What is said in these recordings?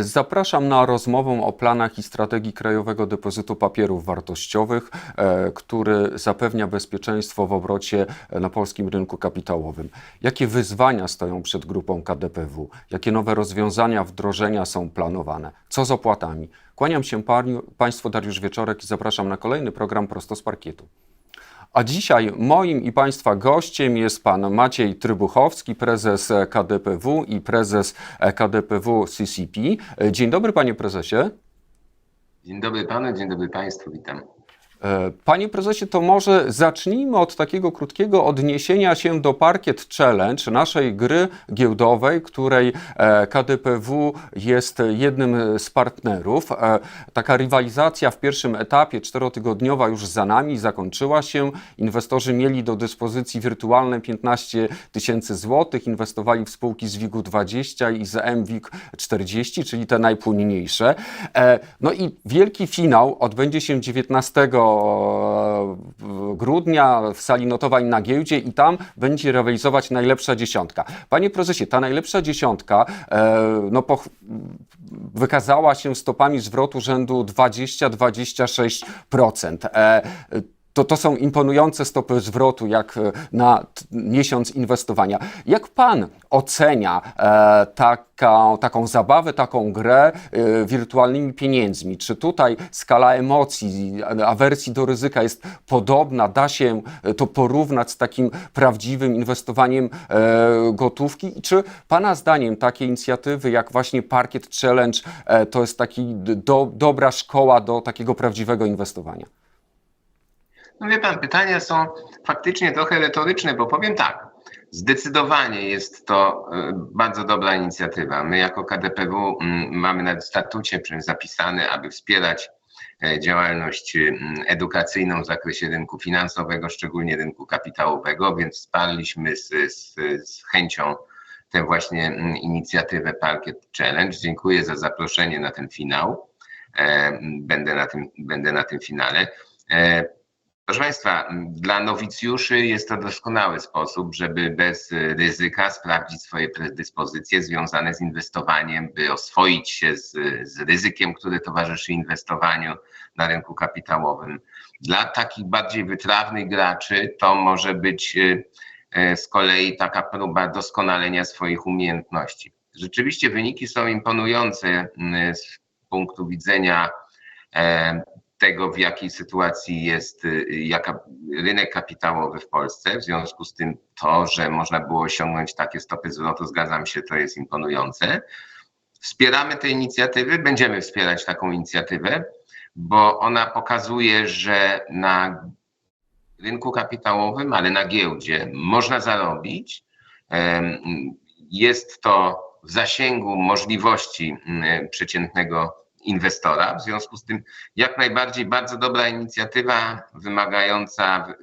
Zapraszam na rozmowę o planach i strategii Krajowego Depozytu Papierów Wartościowych, e, który zapewnia bezpieczeństwo w obrocie e, na polskim rynku kapitałowym. Jakie wyzwania stoją przed grupą KDPW? Jakie nowe rozwiązania wdrożenia są planowane? Co z opłatami? Kłaniam się Państwu Dariusz Wieczorek i zapraszam na kolejny program Prosto z Parkietu. A dzisiaj moim i Państwa gościem jest pan Maciej Trybuchowski, prezes KDPW i prezes KDPW CCP. Dzień dobry, panie prezesie. Dzień dobry panu, dzień dobry państwu, witam. E, Panie prezesie, to może zacznijmy od takiego krótkiego odniesienia się do Parkiet Challenge, naszej gry giełdowej, której e, KDPW jest jednym z partnerów. E, Taka rywalizacja w pierwszym etapie, czterotygodniowa, już za nami, zakończyła się. Inwestorzy mieli do dyspozycji wirtualne 15 tysięcy złotych, inwestowali w spółki z WIG-u 20 i z MWIG 40, czyli te najpłynniejsze. No i wielki finał odbędzie się 19 grudnia w sali notowań na giełdzie i tam będzie rywalizować najlepsza dziesiątka. Panie prezesie, ta najlepsza dziesiątka e, no, wykazała się stopami zwrotu rzędu 20-26%. To, to są imponujące stopy zwrotu, jak e, na miesiąc inwestowania. Jak pan ocenia e, taka, taką zabawę, taką grę e, wirtualnymi pieniędzmi? Czy tutaj skala emocji, awersji do ryzyka jest podobna? Da się to porównać z takim prawdziwym inwestowaniem e, gotówki? Czy pana zdaniem takie inicjatywy jak właśnie Parkiet Challenge e, to jest taki do, dobra szkoła do takiego prawdziwego inwestowania? No wie pan, pytania są faktycznie trochę retoryczne, bo powiem tak. Zdecydowanie jest to e, bardzo dobra inicjatywa. My jako KDPW mm, mamy na statucie zapisane, aby wspierać e, działalność mm, edukacyjną w zakresie rynku finansowego, szczególnie rynku kapitałowego, więc wsparliśmy z, z, z chęcią tę właśnie mm, inicjatywę Parkiet Challenge. Dziękuję za zaproszenie na ten finał. E, Będę na tym, będę na tym finale. E, Proszę Państwa, dla nowicjuszy jest to doskonały sposób, żeby bez ryzyka sprawdzić swoje predyspozycje związane z inwestowaniem, by oswoić się z, z ryzykiem, które towarzyszy inwestowaniu na rynku kapitałowym. Dla takich bardziej wytrawnych graczy to może być e, z kolei taka próba doskonalenia swoich umiejętności. Rzeczywiście wyniki są imponujące m, z punktu widzenia e, tego, w jakiej sytuacji jest y, jaka, rynek kapitałowy w Polsce. W związku z tym to, że można było osiągnąć takie stopy zwrotu, zgadzam się, to jest imponujące. Wspieramy te inicjatywy, będziemy wspierać taką inicjatywę, bo ona pokazuje, że na rynku kapitałowym, ale na giełdzie można zarobić. Jest to w zasięgu możliwości mm, przeciętnego inwestora. W związku z tym jak najbardziej bardzo dobra inicjatywa wymagająca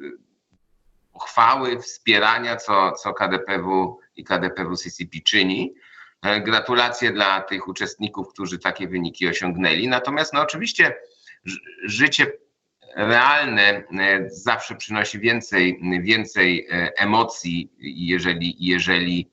uchwały, wspierania, co, co KDPW i KDPW CCP czyni. E, Gratulacje dla tych uczestników, którzy takie wyniki osiągnęli. Natomiast no oczywiście życie realne e, zawsze przynosi więcej, więcej e, emocji, jeżeli, jeżeli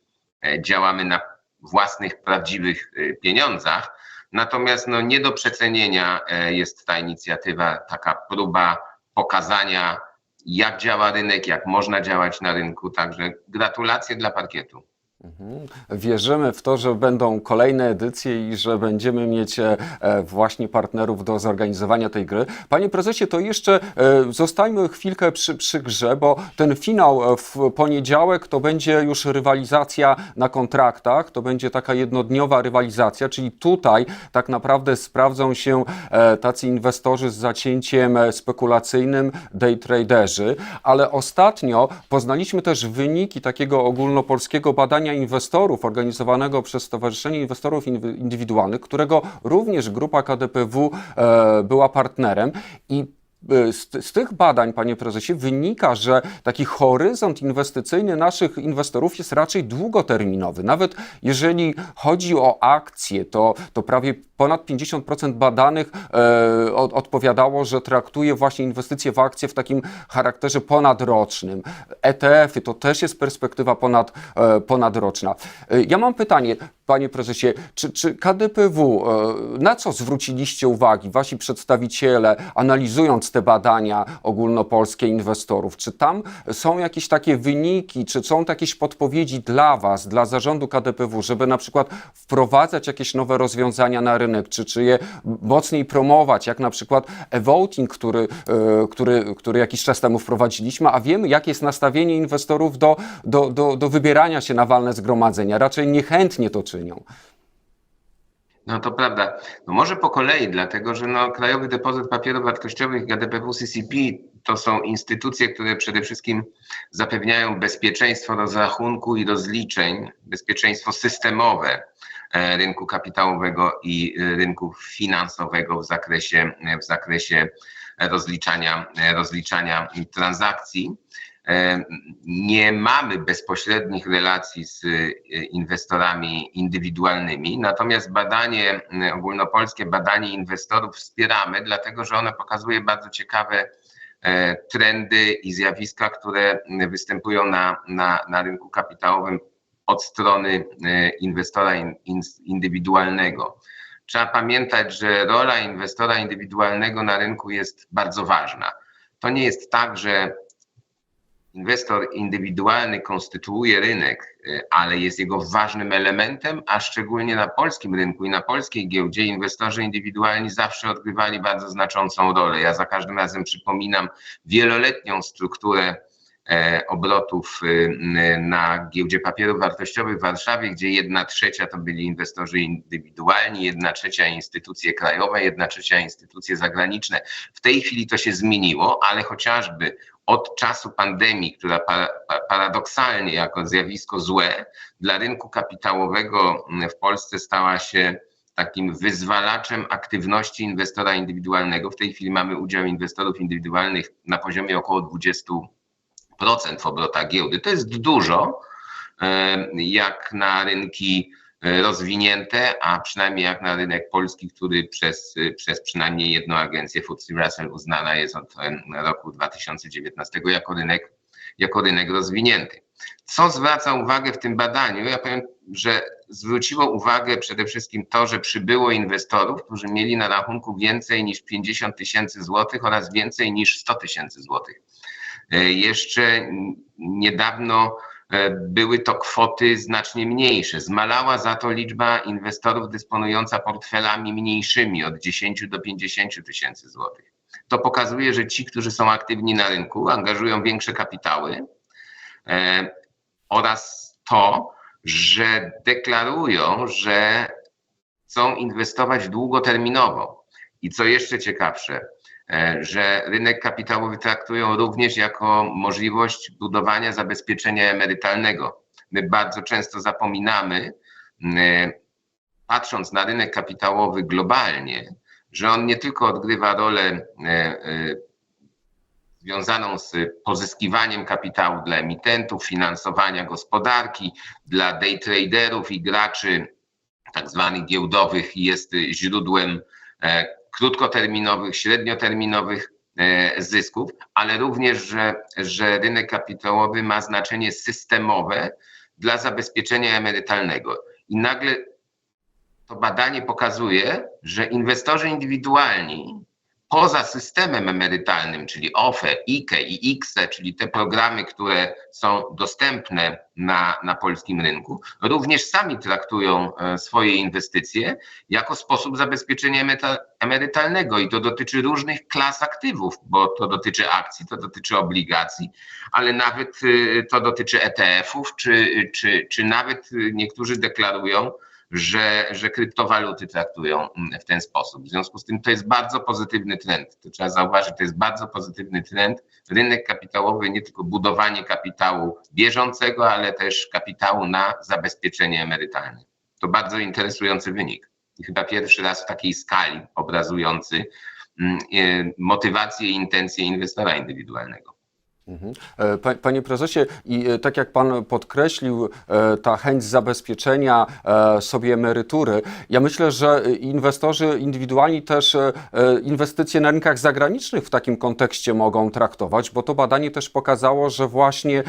działamy na własnych, prawdziwych pieniądzach. Natomiast no, nie do przecenienia e, jest ta inicjatywa, taka próba pokazania, jak działa rynek, jak można działać na rynku. Także gratulacje dla parkietu. Mhm. Wierzymy w to, że będą kolejne edycje i że będziemy mieć e, właśnie partnerów do zorganizowania tej gry. Panie prezesie, to jeszcze e, zostańmy chwilkę przy, przy grze, bo ten finał e, w poniedziałek to będzie już rywalizacja na kontraktach, to będzie taka jednodniowa rywalizacja, czyli tutaj tak naprawdę sprawdzą się tacy inwestorzy z zacięciem spekulacyjnym, day traderzy, ale ostatnio poznaliśmy też wyniki takiego ogólnopolskiego badania inwestorów organizowanego przez Stowarzyszenie Inwestorów Indywidualnych, którego również grupa KDPW e, była partnerem i e, z, z tych badań, panie prezesie, wynika, że taki horyzont inwestycyjny naszych inwestorów jest raczej długoterminowy. Nawet jeżeli chodzi o akcje, to, to prawie ponad 50% badanych e, od, odpowiadało, że traktuje właśnie inwestycje w akcje w takim charakterze ponadrocznym. ETF-y to też jest perspektywa ponad, e, ponadroczna. E, ja mam pytanie. panie prezesie, czy, czy KDPW, e, na co zwróciliście uwagi, wasi przedstawiciele, analizując te badania ogólnopolskie inwestorów? Czy tam są jakieś takie wyniki, czy są jakieś podpowiedzi dla was, dla zarządu KDPW, żeby na przykład wprowadzać jakieś nowe rozwiązania na rynek, czy, czy je mocniej promować, jak na przykład e-voting, który, e, który, który jakiś czas temu wprowadziliśmy, a wiemy, jakie jest nastawienie inwestorów do, do, do, do wybierania się na walne zgromadzenia. Raczej niechętnie to czynią. No to prawda. No może po kolei, dlatego że no, Krajowy Depozyt Papierów Wartościowych GDPW CCP to są instytucje, które przede wszystkim zapewniają bezpieczeństwo rozrachunku i rozliczeń, bezpieczeństwo systemowe rynku kapitałowego i e, rynku finansowego w zakresie, w zakresie rozliczania, e, rozliczania transakcji. E, Nie mamy bezpośrednich relacji z e, inwestorami indywidualnymi, natomiast badanie e, ogólnopolskie, badanie inwestorów wspieramy, dlatego że ono pokazuje bardzo ciekawe e, trendy i zjawiska, które występują na, na, na rynku kapitałowym od strony e, inwestora in, in, indywidualnego. Trzeba pamiętać, że rola inwestora indywidualnego na rynku jest bardzo ważna. To nie jest tak, że inwestor indywidualny konstytuuje rynek, y, ale jest jego ważnym elementem, a szczególnie na polskim rynku i na polskiej giełdzie inwestorzy indywidualni zawsze odgrywali bardzo znaczącą rolę. Ja za każdym razem przypominam wieloletnią strukturę e, obrotów y, y, na giełdzie papierów wartościowych w Warszawie, gdzie jedna trzecia to byli inwestorzy indywidualni, jedna trzecia instytucje krajowe, jedna trzecia instytucje zagraniczne. W tej chwili to się zmieniło, ale chociażby od czasu pandemii, która pa, pa, paradoksalnie jako zjawisko złe dla rynku kapitałowego w Polsce stała się takim wyzwalaczem aktywności inwestora indywidualnego. W tej chwili mamy udział inwestorów indywidualnych na poziomie około 20% w obrotach giełdy. To jest dużo, e, jak na rynki e, rozwinięte, a przynajmniej jak na rynek polski, który przez, przez przynajmniej jedną agencję FTSE Russell uznana jest od e, roku 2019 jako rynek, jako rynek rozwinięty. Co zwraca uwagę w tym badaniu? Ja powiem, że zwróciło uwagę przede wszystkim to, że przybyło inwestorów, którzy mieli na rachunku więcej niż 50 tysięcy złotych oraz więcej niż 100 tysięcy złotych. E, Jeszcze niedawno e, były to kwoty znacznie mniejsze. Zmalała za to liczba inwestorów dysponująca portfelami mniejszymi od 10 do 50 tysięcy złotych. To pokazuje, że ci, którzy są aktywni na rynku, angażują większe kapitały e, oraz to, że deklarują, że chcą inwestować długoterminowo. I co jeszcze ciekawsze, że rynek kapitałowy traktują również jako możliwość budowania zabezpieczenia emerytalnego. My bardzo często zapominamy, e, patrząc na rynek kapitałowy globalnie, że on nie tylko odgrywa rolę e, e, związaną z pozyskiwaniem kapitału dla emitentów, finansowania gospodarki, dla day traderów i graczy tak zwanych giełdowych jest źródłem e, krótkoterminowych, średnioterminowych e, zysków, ale również, że, że rynek kapitałowy ma znaczenie systemowe dla zabezpieczenia emerytalnego. I nagle to badanie pokazuje, że inwestorzy indywidualni poza systemem emerytalnym, czyli OFE, IKE i IKSE, czyli te programy, które są dostępne na, na polskim rynku, również sami traktują e, swoje inwestycje jako sposób zabezpieczenia emeryta- emerytalnego i to dotyczy różnych klas aktywów, bo to dotyczy akcji, to dotyczy obligacji, ale nawet e, to dotyczy ETF-ów, czy, czy, czy nawet niektórzy deklarują, że, że kryptowaluty traktują w ten sposób. W związku z tym to jest bardzo pozytywny trend. To trzeba zauważyć, to jest bardzo pozytywny trend. Rynek kapitałowy, nie tylko budowanie kapitału bieżącego, ale też kapitału na zabezpieczenie emerytalne. To bardzo interesujący wynik. I chyba pierwszy raz w takiej skali obrazujący motywację i intencje inwestora indywidualnego. Mhm. E, pa- Panie prezesie, i e, tak jak pan podkreślił, e, ta chęć zabezpieczenia sobie emerytury, ja myślę, że inwestorzy indywidualni też inwestycje na rynkach zagranicznych w takim kontekście mogą traktować, bo to badanie też pokazało, że właśnie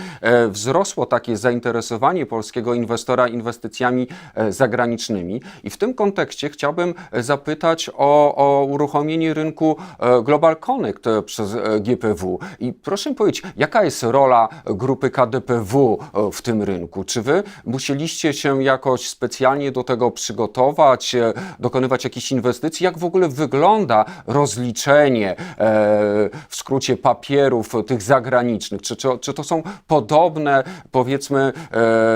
wzrosło takie zainteresowanie polskiego inwestora inwestycjami zagranicznymi. I w tym kontekście chciałbym zapytać o, o uruchomienie rynku Global Connect przez GPW. I proszę powiedzieć, jaka jest rola grupy KDPW e, w tym rynku? Czy wy musieliście się jakoś specjalnie do tego przygotować, e, dokonywać jakichś inwestycji? Jak w ogóle wygląda rozliczenie, e, w skrócie papierów tych zagranicznych? Czy, czy, czy to są podobne, powiedzmy,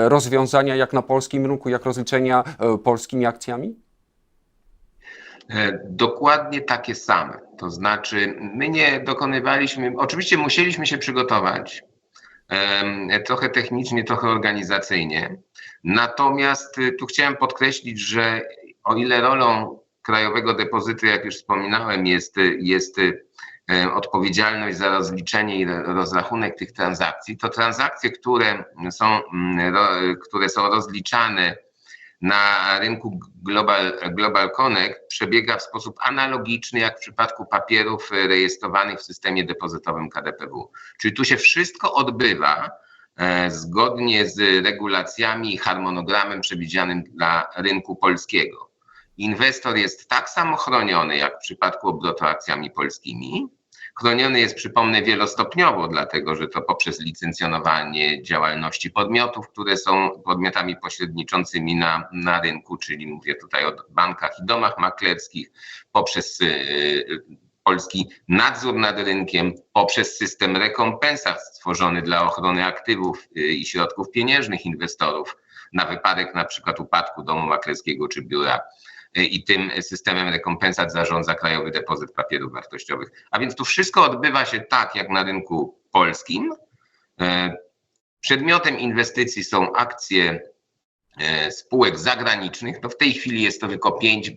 rozwiązania jak na polskim rynku, jak rozliczenia polskimi akcjami? E, Dokładnie takie same. To znaczy, my nie dokonywaliśmy, oczywiście musieliśmy się przygotować, trochę technicznie, trochę organizacyjnie. Natomiast y, tu chciałem podkreślić, że o ile rolą Krajowego Depozytu, jak już wspominałem, jest, jest e, odpowiedzialność za rozliczenie i ro- rozrachunek tych transakcji, to transakcje, które są, mm, które są rozliczane na rynku Global, Global Connect przebiega w sposób analogiczny jak w przypadku papierów rejestrowanych w systemie depozytowym KDPW. Czyli tu się wszystko odbywa e, zgodnie z regulacjami i harmonogramem przewidzianym dla rynku polskiego. Inwestor jest tak samo chroniony jak w przypadku obrotu akcjami polskimi. Chroniony jest, przypomnę, wielostopniowo, dlatego że to poprzez licencjonowanie działalności podmiotów, które są podmiotami pośredniczącymi na, na rynku, czyli mówię tutaj o bankach i domach maklerskich, poprzez y, polski nadzór nad rynkiem, poprzez system rekompensat stworzony dla ochrony aktywów y, i środków pieniężnych inwestorów na wypadek na przykład upadku domu maklerskiego czy biura i tym systemem rekompensat zarządza Krajowy Depozyt Papierów Wartościowych. A więc tu wszystko odbywa się tak, jak na rynku polskim. E, Przedmiotem inwestycji są akcje e, spółek zagranicznych. No w tej chwili jest to tylko pięć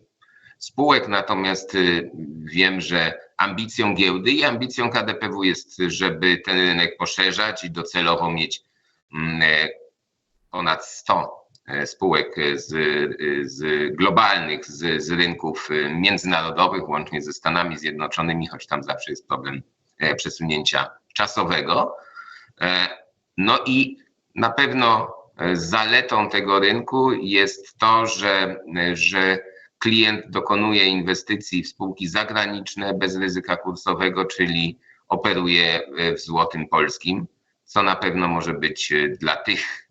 spółek, natomiast y, wiem, że ambicją giełdy i ambicją KDPW jest, żeby ten rynek poszerzać i docelowo mieć mm, e, ponad 100 e, spółek z, z globalnych, z, z rynków e, międzynarodowych, łącznie ze Stanami Zjednoczonymi, choć tam zawsze jest problem e, przesunięcia czasowego. E, No i na pewno e, zaletą tego rynku jest to, że, że klient dokonuje inwestycji w spółki zagraniczne bez ryzyka kursowego, czyli operuje e, w złotym polskim, co na pewno może być e, dla tych,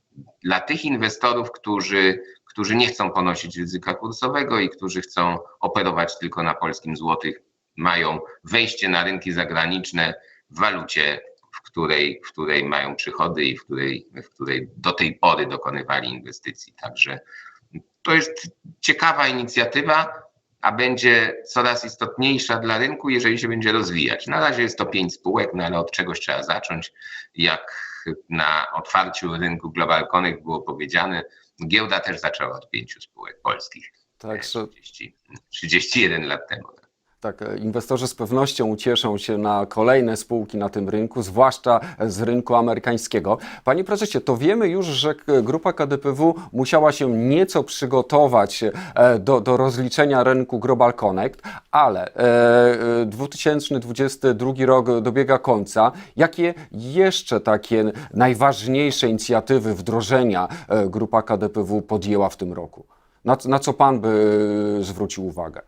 dla tych inwestorów, którzy, którzy nie chcą ponosić ryzyka kursowego i którzy chcą operować tylko na polskim złotych, mają wejście na rynki zagraniczne w walucie, w której, w której mają przychody i w której, w której do tej pory dokonywali inwestycji. Także to jest ciekawa inicjatywa, a będzie coraz istotniejsza dla rynku, jeżeli się będzie rozwijać. Na razie jest to pięć spółek, no ale od czegoś trzeba zacząć. Jak na otwarciu rynku Global Connect było powiedziane, giełda też zaczęła od pięciu spółek polskich. Także 30, 31 lat temu. Tak, e, inwestorzy z pewnością ucieszą się na kolejne spółki na tym rynku, zwłaszcza z rynku amerykańskiego. Panie prezesie, to wiemy już, że grupa KDPW musiała się nieco przygotować e, do, do rozliczenia rynku Global Connect, ale e, e, 2022 rok dobiega końca. Jakie jeszcze takie najważniejsze inicjatywy wdrożenia grupa KDPW podjęła w tym roku? Na, na co pan by zwrócił uwagę?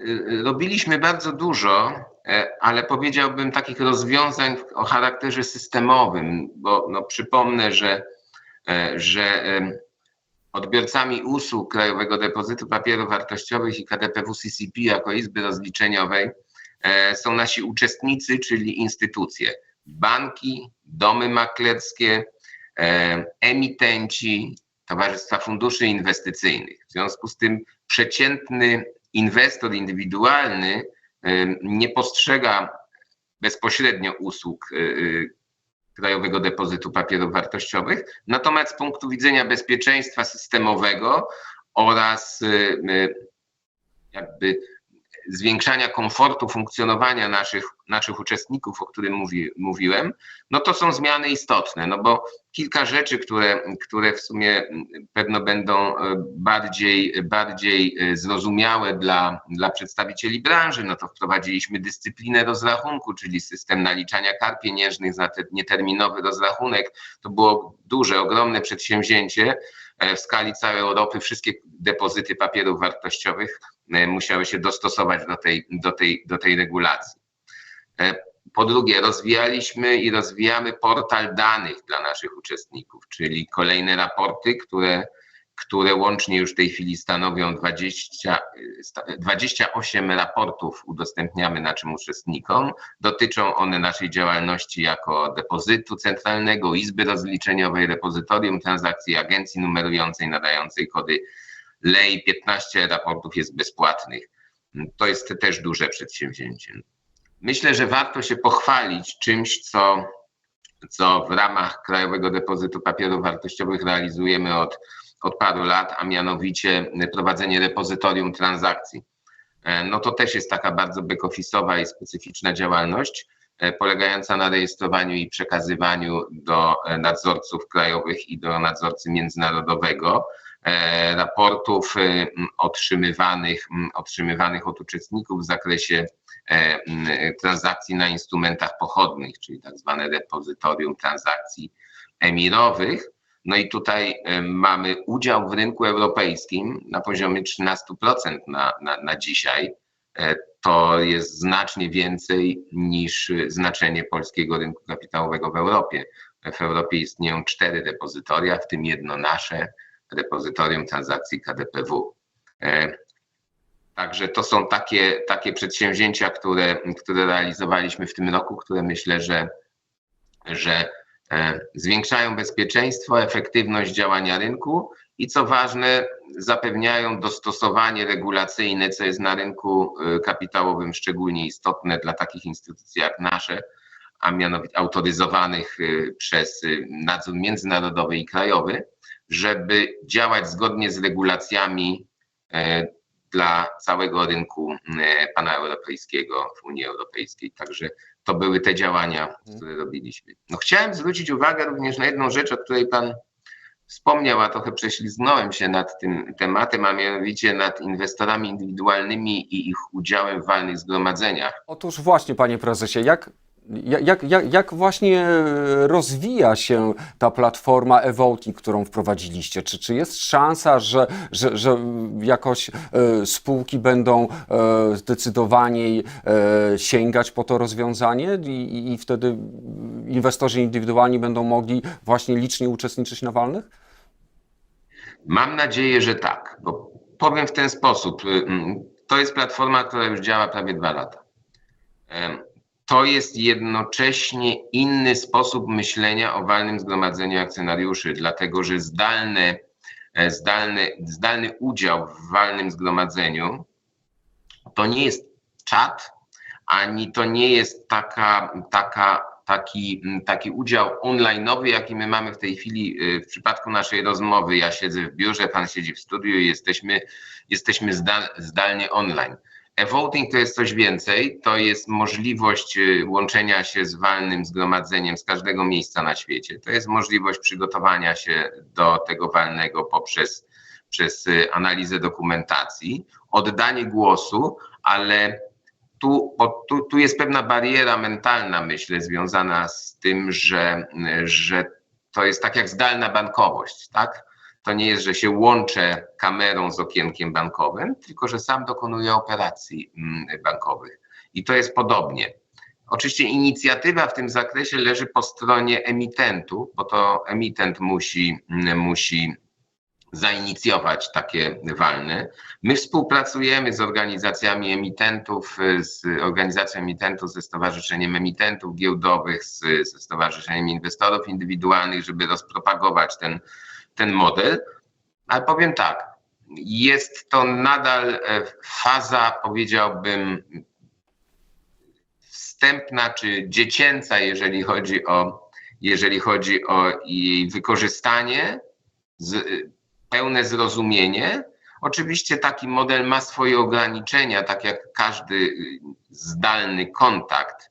Y, Robiliśmy bardzo dużo, e, ale powiedziałbym takich rozwiązań o charakterze systemowym, bo no, przypomnę, że, e, że odbiorcami usług Krajowego Depozytu Papierów Wartościowych i KDPW CCP jako Izby Rozliczeniowej e, są nasi uczestnicy, czyli instytucje, banki, domy maklerskie, emitenci, towarzystwa funduszy inwestycyjnych. W związku z tym przeciętny inwestor indywidualny em, nie postrzega bezpośrednio usług y, y, Krajowego Depozytu Papierów Wartościowych, natomiast z punktu widzenia bezpieczeństwa systemowego oraz y, y, jakby zwiększania komfortu funkcjonowania naszych, naszych uczestników, o którym mówi, mówiłem, no to są zmiany istotne, no bo kilka rzeczy, które, które w sumie pewno będą e, bardziej, bardziej e, zrozumiałe dla, dla przedstawicieli branży, no to wprowadziliśmy dyscyplinę rozrachunku, czyli system naliczania kar pieniężnych za ten nieterminowy rozrachunek. To było duże, ogromne przedsięwzięcie e, w skali całej Europy. Wszystkie depozyty papierów wartościowych musiały się dostosować do tej, do tej, do tej regulacji. Po drugie, rozwijaliśmy i rozwijamy portal danych dla naszych uczestników, czyli kolejne raporty, które, które łącznie już w tej chwili stanowią 20, 28 raportów udostępniamy naszym uczestnikom. Dotyczą one naszej działalności jako depozytu centralnego, izby rozliczeniowej, repozytorium transakcji, agencji numerującej, nadającej kody LEI. 15 raportów jest bezpłatnych. To jest też duże przedsięwzięcie. Myślę, że warto się pochwalić czymś, co, co w ramach Krajowego Depozytu Papierów Wartościowych realizujemy od, od paru lat, a mianowicie prowadzenie repozytorium transakcji. No to też jest taka bardzo back-office'owa i specyficzna działalność, polegająca na rejestrowaniu i przekazywaniu do nadzorców krajowych i do nadzorcy międzynarodowego raportów otrzymywanych, otrzymywanych od uczestników w zakresie transakcji na instrumentach pochodnych, czyli tak zwane depozytorium transakcji emirowych. No i tutaj mamy udział w rynku europejskim na poziomie 13% na, na, na dzisiaj. To jest znacznie więcej niż znaczenie polskiego rynku kapitałowego w Europie. W Europie istnieją cztery depozytoria, w tym jedno nasze, depozytorium transakcji KDPW. Także to są takie, takie przedsięwzięcia, które, które realizowaliśmy w tym roku, które myślę, że, że zwiększają bezpieczeństwo, efektywność działania rynku i co ważne, zapewniają dostosowanie regulacyjne, co jest na rynku kapitałowym szczególnie istotne dla takich instytucji jak nasze, a mianowicie autoryzowanych przez nadzór międzynarodowy i krajowy, żeby działać zgodnie z regulacjami dla całego rynku paneuropejskiego w Unii Europejskiej. Także to były te działania, które robiliśmy. No chciałem zwrócić uwagę również na jedną rzecz, o której Pan wspomniał, a trochę prześlizgnąłem się nad tym tematem, a mianowicie nad inwestorami indywidualnymi i ich udziałem w walnych zgromadzeniach. Otóż właśnie, panie prezesie, jak jak, jak, jak właśnie rozwija się ta platforma e-voting, którą wprowadziliście? Czy, czy jest szansa, że, że, że jakoś e, spółki będą e, zdecydowaniej e, sięgać po to rozwiązanie i, i wtedy inwestorzy indywidualni będą mogli właśnie licznie uczestniczyć na walnych? Mam nadzieję, że tak, bo powiem w ten sposób. To jest platforma, która już działa prawie dwa lata to jest jednocześnie inny sposób myślenia o walnym zgromadzeniu akcjonariuszy, dlatego że zdalny, zdalny, zdalny udział w walnym zgromadzeniu to nie jest czat, ani to nie jest taka, taka, taki, taki udział online'owy, jaki my mamy w tej chwili w przypadku naszej rozmowy. Ja siedzę w biurze, pan siedzi w studiu i jesteśmy, jesteśmy zdal, zdalnie online. E-voting to jest coś więcej, to jest możliwość łączenia się z walnym zgromadzeniem z każdego miejsca na świecie. To jest możliwość przygotowania się do tego walnego poprzez przez analizę dokumentacji, oddanie głosu, ale tu, tu, tu jest pewna bariera mentalna, myślę, związana z tym, że, że to jest tak jak zdalna bankowość, tak? To nie jest, że się łączę kamerą z okienkiem bankowym, tylko że sam dokonuję operacji bankowych. I to jest podobnie. Oczywiście inicjatywa w tym zakresie leży po stronie emitentu, bo to emitent musi, musi zainicjować takie walne. My współpracujemy z organizacjami emitentów, z organizacją emitentów, ze Stowarzyszeniem Emitentów Giełdowych, z, ze Stowarzyszeniem Inwestorów Indywidualnych, żeby rozpropagować ten, ten model, ale powiem tak, jest to nadal faza, powiedziałbym, wstępna czy dziecięca, jeżeli chodzi o, jeżeli chodzi o jej wykorzystanie, z, pełne zrozumienie. Oczywiście taki model ma swoje ograniczenia, tak jak każdy y, zdalny kontakt.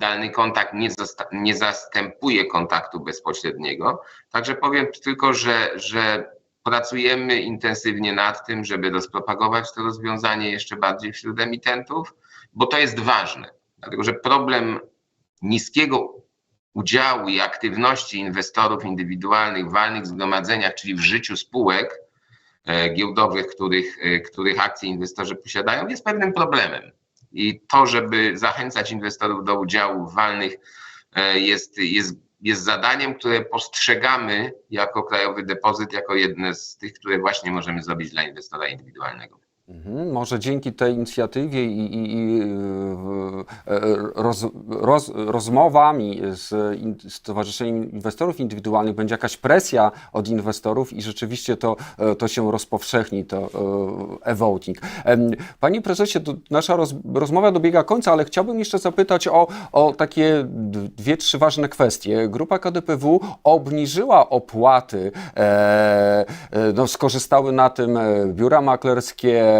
Zdalny kontakt nie, nie zastępuje kontaktu bezpośredniego. Także powiem tylko, że, że pracujemy intensywnie nad tym, żeby rozpropagować to rozwiązanie jeszcze bardziej wśród emitentów, bo to jest ważne. Dlatego, że problem niskiego udziału i aktywności inwestorów indywidualnych w walnych zgromadzeniach, czyli w życiu spółek e, giełdowych, których, e, których akcje inwestorzy posiadają, jest pewnym problemem. I to, żeby zachęcać inwestorów do udziału w walnych, e, jest, jest, jest zadaniem, które postrzegamy jako krajowy depozyt, jako jedne z tych, które właśnie możemy zrobić dla inwestora indywidualnego. Mhm, Może dzięki tej inicjatywie i, i, i e, roz, roz, rozmowami z in- Stowarzyszeniem Inwestorów Indywidualnych będzie jakaś presja od inwestorów i rzeczywiście to, e, to się rozpowszechni, to e, e-voting. Em, Panie prezesie, nasza roz, rozmowa dobiega końca, ale chciałbym jeszcze zapytać o, o takie dwie, trzy ważne kwestie. Grupa KDPW obniżyła opłaty, e, e, no, skorzystały na tym e, biura maklerskie, e,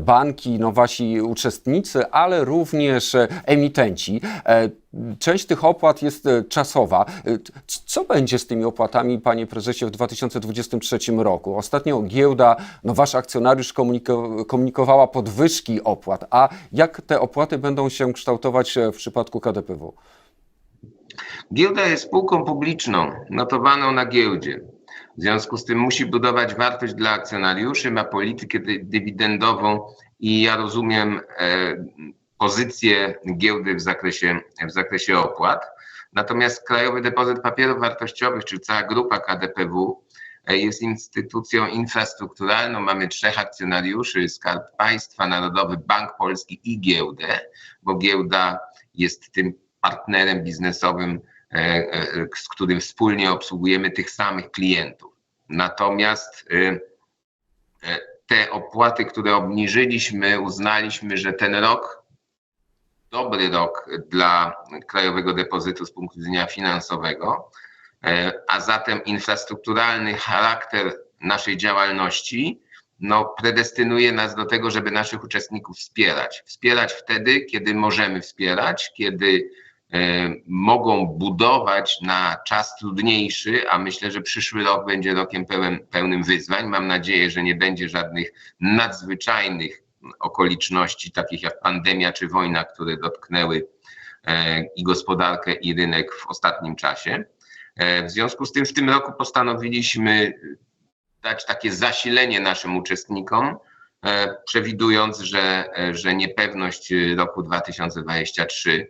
banki, no wasi uczestnicy, ale również e, emitenci. E, Część tych opłat jest e, czasowa. E, Co będzie z tymi opłatami, panie prezesie, w 2023 roku? Ostatnio giełda, no wasz akcjonariusz komuniko- komunikowała podwyżki opłat, a jak te opłaty będą się kształtować e, w przypadku KDPW? Giełda jest spółką publiczną, notowaną na giełdzie. W związku z tym musi budować wartość dla akcjonariuszy, ma politykę dy- dywidendową i ja rozumiem e, pozycję giełdy w zakresie, w zakresie opłat. Natomiast Krajowy Depozyt Papierów Wartościowych, czy cała grupa KDPW, e, jest instytucją infrastrukturalną. Mamy trzech akcjonariuszy: Skarb Państwa, Narodowy Bank Polski i giełdę, bo giełda jest tym partnerem biznesowym, z którym wspólnie obsługujemy tych samych klientów. Natomiast e, e, te opłaty, które obniżyliśmy, uznaliśmy, że ten rok, dobry rok dla Krajowego Depozytu z punktu widzenia finansowego, e, a zatem infrastrukturalny charakter naszej działalności no, predestynuje nas do tego, żeby naszych uczestników wspierać. Wspierać wtedy, kiedy możemy wspierać, kiedy e, mogą budować na czas trudniejszy, a myślę, że przyszły rok będzie rokiem pełen, pełnym wyzwań. Mam nadzieję, że nie będzie żadnych nadzwyczajnych okoliczności, takich jak pandemia czy wojna, które dotknęły e, i gospodarkę, i rynek w ostatnim czasie. E, W związku z tym w tym roku postanowiliśmy dać takie zasilenie naszym uczestnikom, e, przewidując, że, e, że niepewność e, roku 2023 e, s-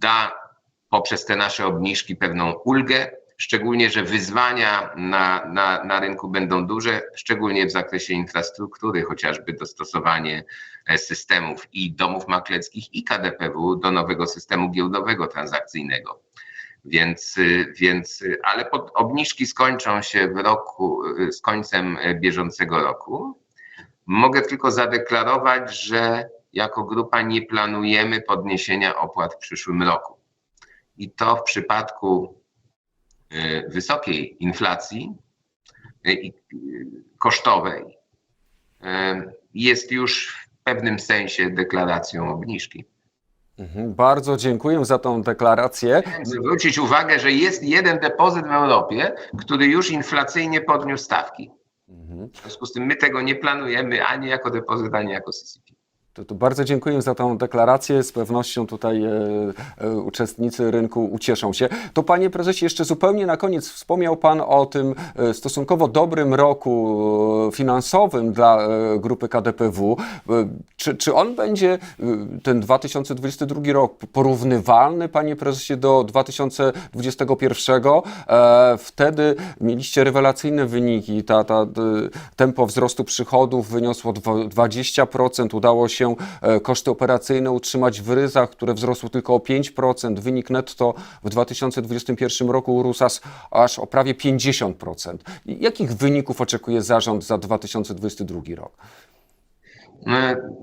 da poprzez te nasze obniżki pewną ulgę, szczególnie, że wyzwania na, na, na rynku będą duże, szczególnie w zakresie infrastruktury, chociażby dostosowanie e, systemów i domów makleckich i KDPW do nowego systemu giełdowego transakcyjnego. Więc, y, więc, y, ale pod, obniżki skończą się w roku, y, z końcem y, bieżącego roku. Mogę tylko zadeklarować, że jako grupa nie planujemy podniesienia opłat w przyszłym roku. I to w przypadku y, wysokiej inflacji y, y, kosztowej jest już w pewnym sensie deklaracją obniżki. Mhm, Bardzo dziękuję za tą deklarację. Chciałem zwrócić uwagę, że jest jeden depozyt w Europie, który już inflacyjnie podniósł stawki. Mhm. W związku z tym my tego nie planujemy ani jako depozyt, ani jako CCP. To, to bardzo dziękuję za tą deklarację. Z pewnością tutaj e, e, uczestnicy rynku ucieszą się. To panie prezesie, jeszcze zupełnie na koniec wspomniał pan o tym e, stosunkowo dobrym roku e, finansowym dla e, grupy KDPW. E, Czy, czy on będzie, e, ten 2022 rok, porównywalny, panie prezesie, do 2021? E, Wtedy mieliście rewelacyjne wyniki. Ta, ta, d- tempo wzrostu przychodów wyniosło dwa- 20%. Udało się e, koszty operacyjne utrzymać w ryzach, które wzrosły tylko o 5%. Wynik netto w 2021 roku urósł aż- o prawie 50%. I Jakich wyników oczekuje zarząd za 2022 rok? No,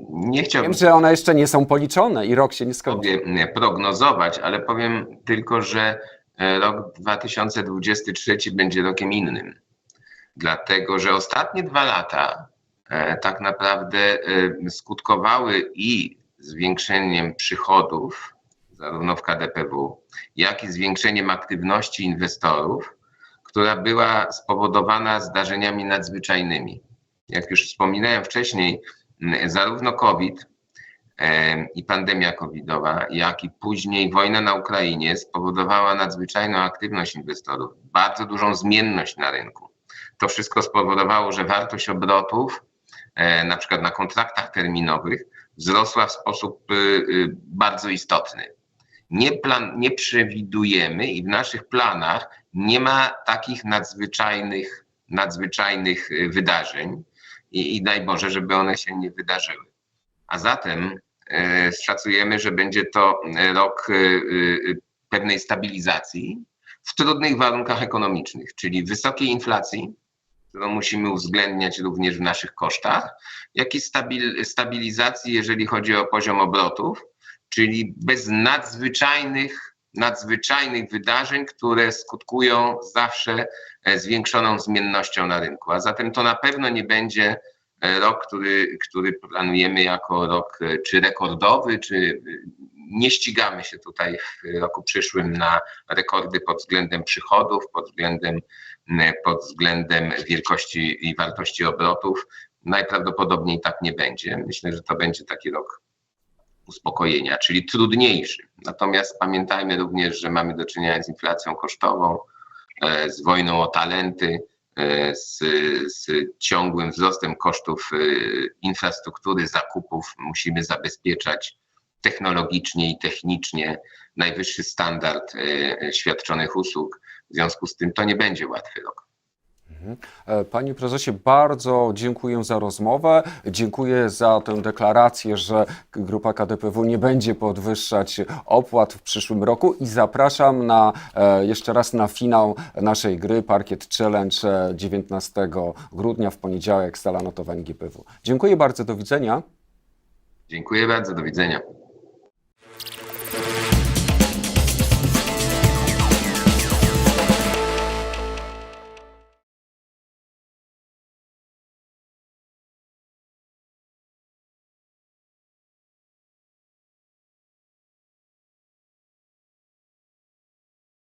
Nie chciałbym Wiem, że one jeszcze nie są policzone i rok się nie skończy. prognozować, ale powiem tylko, że e, rok 2023 będzie rokiem innym. dlatego że ostatnie dwa lata e, tak naprawdę e, skutkowały i zwiększeniem przychodów, zarówno w KDPW, jak i zwiększeniem aktywności inwestorów, która była spowodowana zdarzeniami nadzwyczajnymi. Jak już wspominałem wcześniej, zarówno COVID em, i pandemia covidowa, jak i później wojna na Ukrainie spowodowała nadzwyczajną aktywność inwestorów, bardzo dużą zmienność na rynku. To wszystko spowodowało, że wartość obrotów, e, na przykład na kontraktach terminowych, wzrosła w sposób y, y, bardzo istotny. Nie, plan, nie przewidujemy i w naszych planach nie ma takich nadzwyczajnych, nadzwyczajnych y, wydarzeń i, i daj Boże, żeby one się nie wydarzyły. A zatem e, szacujemy, że będzie to rok e, e, pewnej stabilizacji w trudnych warunkach ekonomicznych, czyli wysokiej inflacji, którą musimy uwzględniać również w naszych kosztach, jak i stabil, stabilizacji, jeżeli chodzi o poziom obrotów, czyli bez nadzwyczajnych, nadzwyczajnych wydarzeń, które skutkują zawsze e, zwiększoną zmiennością na rynku. A zatem to na pewno nie będzie e, rok, który, który planujemy jako rok e, czy rekordowy, czy nie ścigamy się tutaj w roku przyszłym na rekordy pod względem przychodów, pod względem, pod względem wielkości i wartości obrotów. Najprawdopodobniej tak nie będzie. Myślę, że to będzie taki rok uspokojenia, czyli trudniejszy. Natomiast pamiętajmy również, że mamy do czynienia z inflacją kosztową, e, z wojną o talenty, e, z, z ciągłym wzrostem kosztów e, infrastruktury, zakupów. Musimy zabezpieczać technologicznie i technicznie najwyższy standard e, świadczonych usług. W związku z tym to nie będzie łatwy rok. E, Panie prezesie, bardzo dziękuję za rozmowę. Dziękuję za tę deklarację, że grupa KDPW nie będzie podwyższać opłat w przyszłym roku i zapraszam na, e, jeszcze raz na finał naszej gry Parkiet Challenge e, 19 grudnia w poniedziałek sala notowań GPW. Dziękuję bardzo, do widzenia. Dziękuję bardzo, do widzenia.